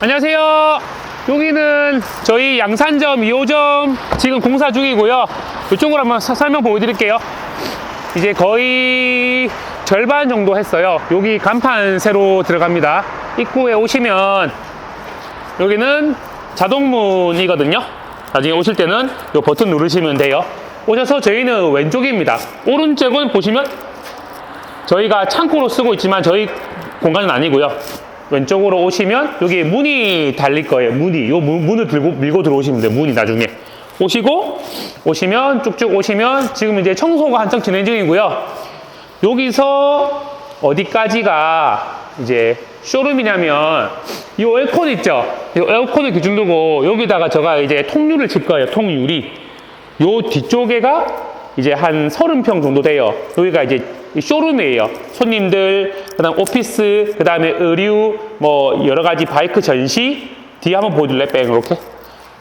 안녕하세요. 여기는 저희 양산점 2호점 지금 공사 중이고요. 이쪽으로 한번 사- 설명 보여드릴게요. 이제 거의 절반 정도 했어요. 여기 간판 새로 들어갑니다. 입구에 오시면 여기는 자동문이거든요. 나중에 오실 때는 이 버튼 누르시면 돼요. 오셔서 저희는 왼쪽입니다. 오른쪽은 보시면 저희가 창고로 쓰고 있지만 저희 공간은 아니고요. 왼쪽으로 오시면 여기 문이 달릴 거예요. 문이 요 문, 문을 들고 밀고 들어오시면 돼요. 문이 나중에 오시고 오시면 쭉쭉 오시면 지금 이제 청소가 한창 진행 중이고요. 여기서 어디까지가 이제 쇼룸이냐면 이 에어컨 있죠? 이 에어컨을 기준 두고 여기다가 제가 이제 통유를 칠 거예요. 통유리. 요 뒤쪽에가 이제 한 30평 정도 돼요. 여기가 이제 이 쇼룸이에요. 손님들, 그 다음 오피스, 그 다음에 의류, 뭐 여러 가지 바이크 전시. 뒤에 한번 보여줄래? 뺑, 이렇게.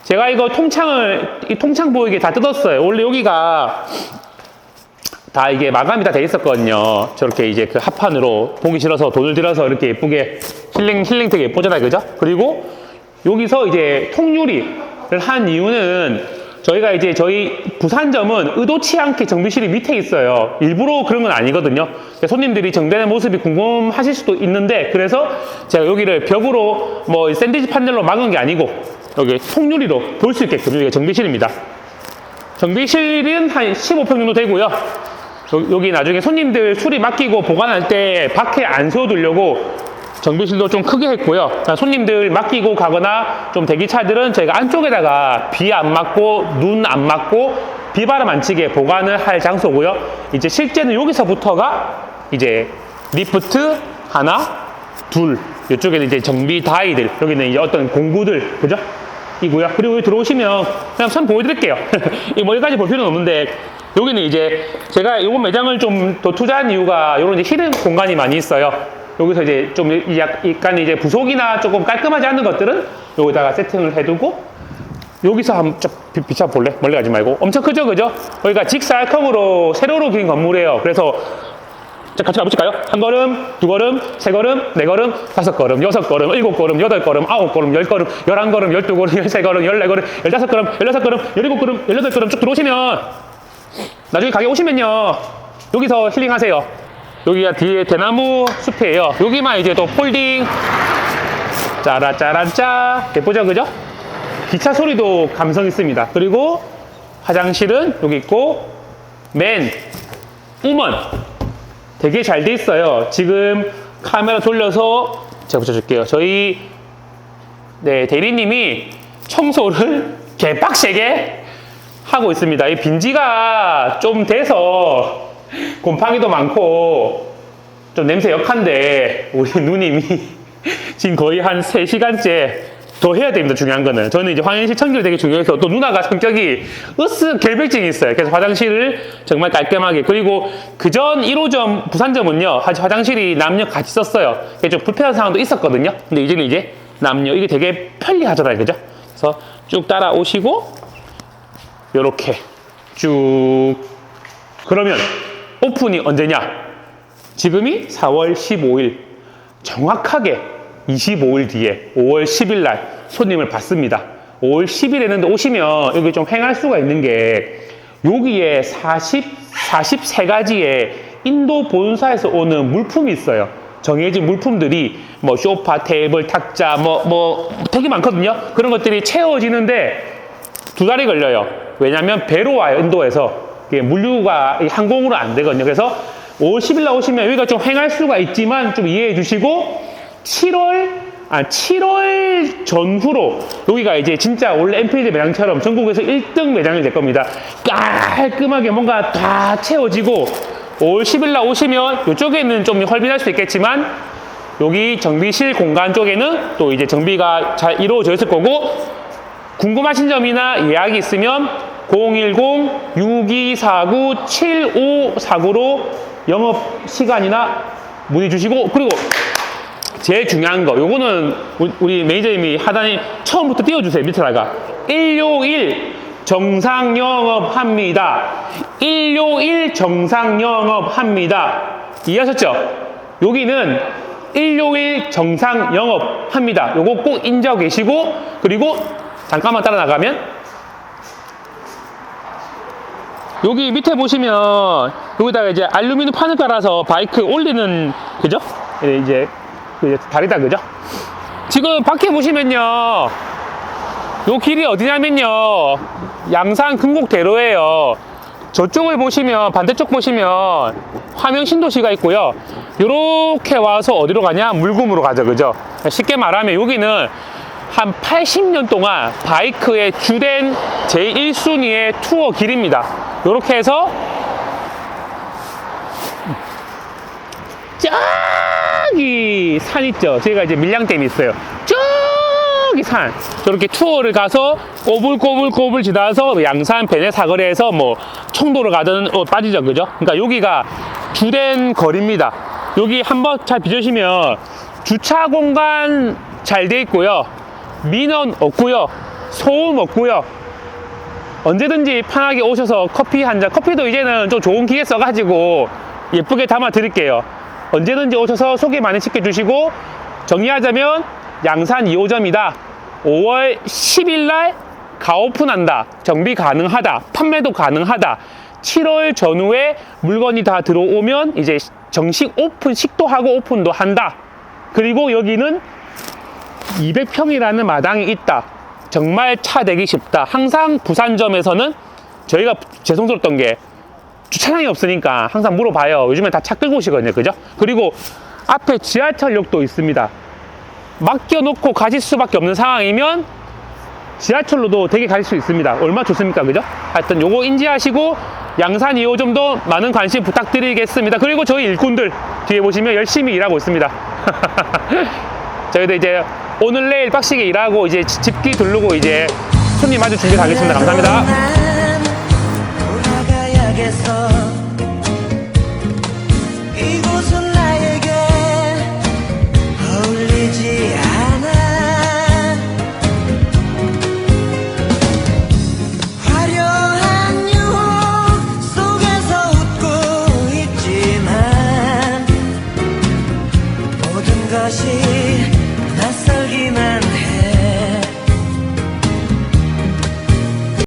제가 이거 통창을, 이 통창 보이게 다 뜯었어요. 원래 여기가 다 이게 마감이 다 돼 있었거든요. 저렇게 이제 그 합판으로 보기 싫어서 돈을 들여서 이렇게 예쁘게 힐링, 힐링 되게 예쁘잖아요. 그죠? 그리고 여기서 이제 통유리를 한 이유는 저희가 이제 저희 부산점은 의도치 않게 정비실이 밑에 있어요. 일부러 그런 건 아니거든요. 손님들이 정되는 모습이 궁금하실 수도 있는데 그래서 제가 여기를 벽으로 뭐 샌드위치 판넬로 막은 게 아니고 여기 통유리로 볼 수 있게끔 여기가 정비실입니다. 정비실은 한 15평 정도 되고요. 여- 여기 나중에 손님들 수리 맡기고 보관할 때 밖에 안 세워두려고 정비실도 좀 크게 했고요. 손님들 맡기고 가거나 좀 대기차들은 저희가 안쪽에다가 비 안 맞고 눈 안 맞고 비바람 안 치게 보관을 할 장소고요. 이제 실제는 여기서부터가 이제 리프트 하나, 둘. 이쪽에는 이제 정비 다이들, 여기는 이제 어떤 공구들, 그죠? 이고요. 그리고 여기 들어오시면 그냥 선 보여드릴게요. 이 머리까지 볼 필요는 없는데 여기는 이제 제가 이번 매장을 좀 더 투자한 이유가 이런 이제 히든 공간이 많이 있어요. 여기서 이제 좀 약간 이제 부속이나 조금 깔끔하지 않는 것들은 여기다가 세팅을 해두고 여기서 한번 쭉 비- 비춰 볼래? 멀리 가지 말고 엄청 크죠, 그죠? 여기가 직사각형으로 세로로 긴 건물이에요. 그래서 자, 같이 가보실까요? 한 걸음, 두 걸음, 세 걸음, 네 걸음, 다섯 걸음, 여섯 걸음, 일곱 걸음, 여덟 걸음, 아홉 걸음, 열 걸음, 열한 걸음, 열두 걸음, 열세 걸음, 열네 걸음, 열다섯 걸음, 열여섯 걸음, 열일곱 걸음, 열여덟 걸음 쭉 들어오시면 나중에 가게 오시면요 여기서 힐링하세요. 여기가 뒤에 대나무 숲이에요. 여기만 이제 또 폴딩 짜라짜란짜 예쁘죠, 그죠? 기차 소리도 감성 있습니다. 그리고 화장실은 여기 있고 맨 우먼 되게 잘 돼 있어요. 지금 카메라 돌려서 제가 붙여줄게요. 저희 네, 대리님이 청소를 개빡세게 하고 있습니다. 이 빈지가 좀 돼서 곰팡이도 많고 좀 냄새 역한데 우리 누님이 지금 거의 한 3시간째 더 해야 됩니다. 중요한 거는. 저는 이제 화장실 청결이 되게 중요해서 또 누나가 성격이 으스 결벽증이 있어요. 그래서 화장실을 정말 깔끔하게. 그리고 그전 1호점, 부산점은요, 화- 화장실이 남녀 같이 썼어요. 좀 불편한 상황도 있었거든요. 근데 이제는 이제 남녀, 이게 되게 편리하잖아요. 그죠? 그래서 쭉 따라오시고, 요렇게 쭉. 그러면 오픈이 언제냐? 지금이 4월 15일. 정확하게 25일 뒤에 5월 10일 날 손님을 받습니다. 5월 10일에는 오시면 여기 좀 횡할 수가 있는 게 여기에 40, 43가지의 인도 본사에서 오는 물품이 있어요. 정해진 물품들이 뭐 소파, 테이블, 탁자 뭐, 뭐 되게 많거든요. 그런 것들이 채워지는데 두 달이 걸려요. 왜냐하면 배로 와요, 인도에서. 이게 물류가 이 항공으로 안 되거든요. 그래서 5월 10일 날 오시면 여기가 좀 횡할 수가 있지만 좀 이해해 주시고 7월 아 7월 전후로 여기가 이제 진짜 원래 엠피드 매장처럼 전국에서 1등 매장이 될 겁니다. 깔끔하게 뭔가 다 채워지고 5월 10일 날 오시면 이쪽에는 좀 헐빈할 수 있겠지만 여기 정비실 공간 쪽에는 또 이제 정비가 잘 이루어져 있을 거고 궁금하신 점이나 예약이 있으면 010-6249-7549로 영업 시간이나 문의 주시고 그리고 제일 중요한 거 요거는 우리- 매니저님이 하단에 처음부터 띄워주세요 밑에다가 161 정상 영업합니다 161 정상 영업합니다 이해하셨죠? 여기는 일요일 정상 영업합니다. 요거 꼭 인지하고 계시고 그리고 잠깐만 따라 나가면 여기 밑에 보시면 여기다가 이제 알루미늄 판을 깔아서 바이크 올리는 그죠? 예, 이제 그 이제 다리다 그죠? 지금 밖에 보시면요. 요 길이 어디냐면요. 양산 금곡대로예요. 저쪽을 보시면 반대쪽 보시면 화명 신도시가 있고요. 요렇게 와서 어디로 가냐? 물금으로 가죠 그죠? 쉽게 말하면 여기는 한 80년 동안 바이크의 주된 제1순위의 투어 길입니다 요렇게 해서. 저기 산 있죠? 저희가 이제 밀양댐이 있어요. 저기 산. 저렇게 투어를 가서 꼬불꼬불꼬불 지나서 양산 베네 사거리에서 뭐 청도를 가든 어, 빠지죠. 그죠? 그러니까 여기가 주된 거리입니다. 여기 한번 잘 비추시면 주차 공간 잘 돼 있고요. 민원 없고요. 소음 없고요 언제든지 편하게 오셔서 커피 한 잔 커피도 이제는 좀 좋은 기계 써가지고 예쁘게 담아 드릴게요. 언제든지 오셔서 소개 많이 시켜주시고 정리하자면 양산 2호점이다. 5월 10일 날 가오픈한다. 정비 가능하다. 판매도 가능하다. 7월 전후에 물건이 다 들어오면 이제 정식 오픈 식도하고 오픈도 한다. 그리고 여기는 200평이라는 마당이 있다. 정말 차 대기 쉽다. 항상 부산점에서는 저희가 죄송스럽던 게 주차장이 없으니까 항상 물어봐요. 요즘에 다 차 끌고 오시거든요. 그죠? 그리고 앞에 지하철역도 있습니다. 맡겨놓고 가실 수밖에 없는 상황이면 지하철로도 되게 가실 수 있습니다. 얼마 좋습니까? 그죠? 하여튼 요거 인지하시고 양산 2호점도 많은 관심 부탁드리겠습니다. 그리고 저희 일꾼들 뒤에 보시면 열심히 일하고 있습니다. 저희도 이제 오늘 내일 빡시게 일하고 이제 지- 집기 두르고 이제 손님 마주 준비 가겠습니다. 감사합니다.